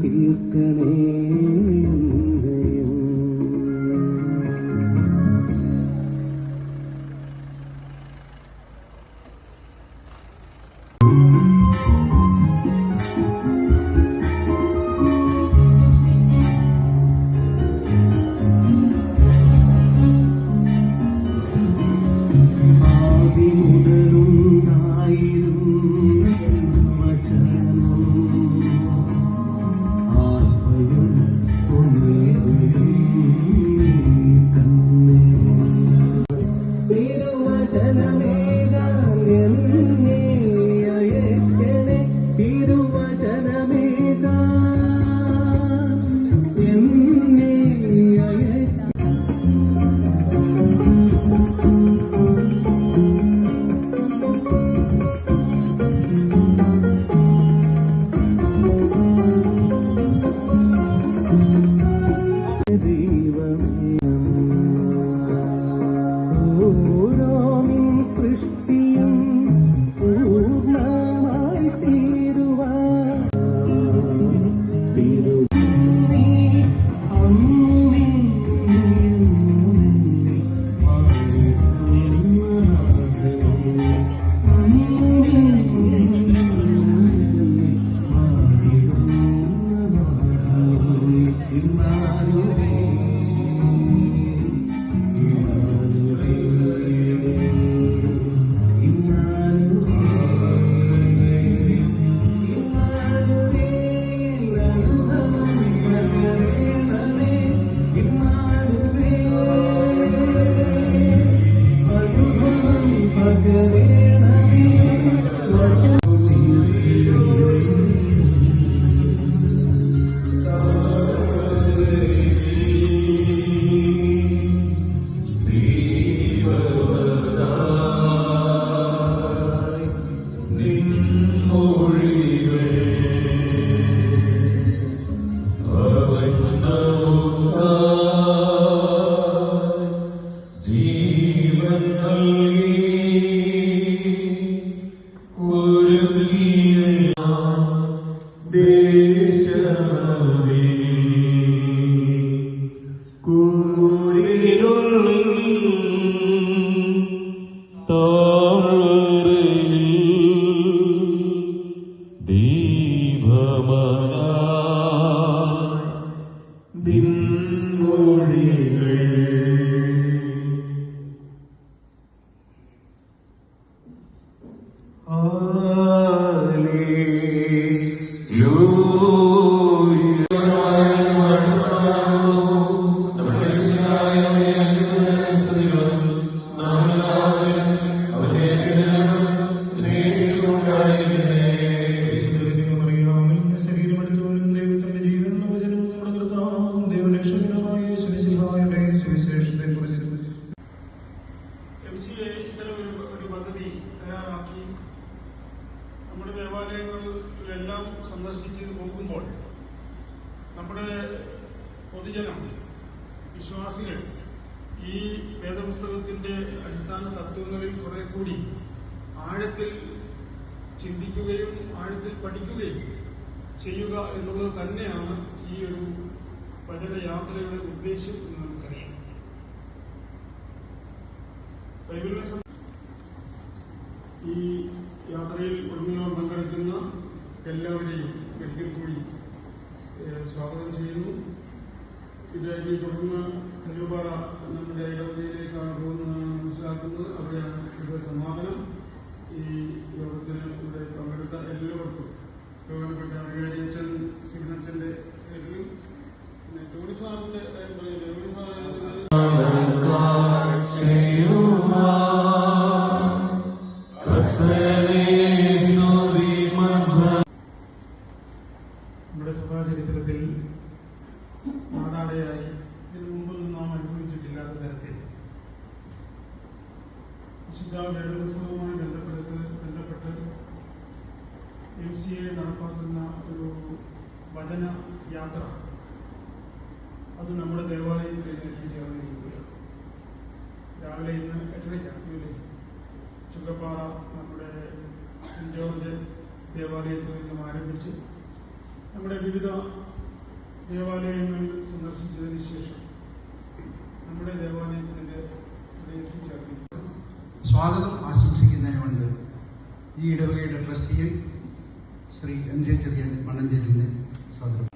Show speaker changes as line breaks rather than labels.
தீர்க்கனே
M C A ഇത്തരം ഒരു പദ്ധതി തയ്യാറാക്കി നമ്മുടെ ദേവാലയങ്ങളിലെല്ലാം സന്ദർശിച്ച് പോകുമ്പോൾ നമ്മുടെ പൊതുജനം വിശ്വാസികൾ ഈ വേദപുസ്തകത്തിന്റെ അടിസ്ഥാന തത്വങ്ങളിൽ കുറെ കൂടി ആഴത്തിൽ ചിന്തിക്കുകയും ആഴത്തിൽ പഠിക്കുകയും ചെയ്യുക എന്നുള്ളത് തന്നെയാണ് ഈ ഒരു വചനയാത്രയുടെ ഉദ്ദേശം ബൈബിളിനെ ഈ യാത്രയിൽ ഉടനീളം പങ്കെടുക്കുന്ന എല്ലാവരെയും ഒരിക്കൽ കൂടി സ്വാഗതം ചെയ്യുന്നു. ഇത് ഇനി തുടർന്ന് കല്ലുപാറ നമ്മുടെ ഇടവകയിലേക്കാണ് പോകുന്നതെന്നാണ് മനസ്സിലാക്കുന്നത്. അവിടെയാണ് ഇവിടെ സമാപനം. ഈ യോഗത്തിന് ഇവിടെ പങ്കെടുത്ത എല്ലാവർക്കും ബഹുമാനപ്പെട്ട വികാരിയച്ഛൻ സിഗ്നച്ചന്റെ പേരിലും പിന്നെ ടോണി സാറിന്റെ കാര്യം പറയുന്നത് എം സി എ നടപ്പാക്കുന്ന ഒരു വചന യാത്ര. അത് നമ്മുടെ ദേവാലയത്തിലേക്ക് എത്തിച്ചേർന്നിരിക്കുകയാണ് രാവിലെ ഇന്ന് എട്ടരയ്ക്കാണ്? ചുങ്കപ്പാറ നമ്മുടെ സെന്റ് ജോർജ് ദേവാലയത്തിൽ നിന്നും ആരംഭിച്ച് നമ്മുടെ വിവിധ ദേവാലയങ്ങൾ സന്ദർശിച്ചതിന് ശേഷം നമ്മുടെ ദേവാലയത്തിലേക്ക് ഇവിടെ എത്തിച്ചേർന്നിരിക്കുന്നു
സ്വാഗതം ആശംസിക്കുന്നതിന് വേണ്ടി ഈ ഇടവകയുടെ ട്രസ്റ്റിയെ ശ്രീ എം ജെ ചെറിയൻ മണ്ണഞ്ചേരിയിലെ സഹോദരൻ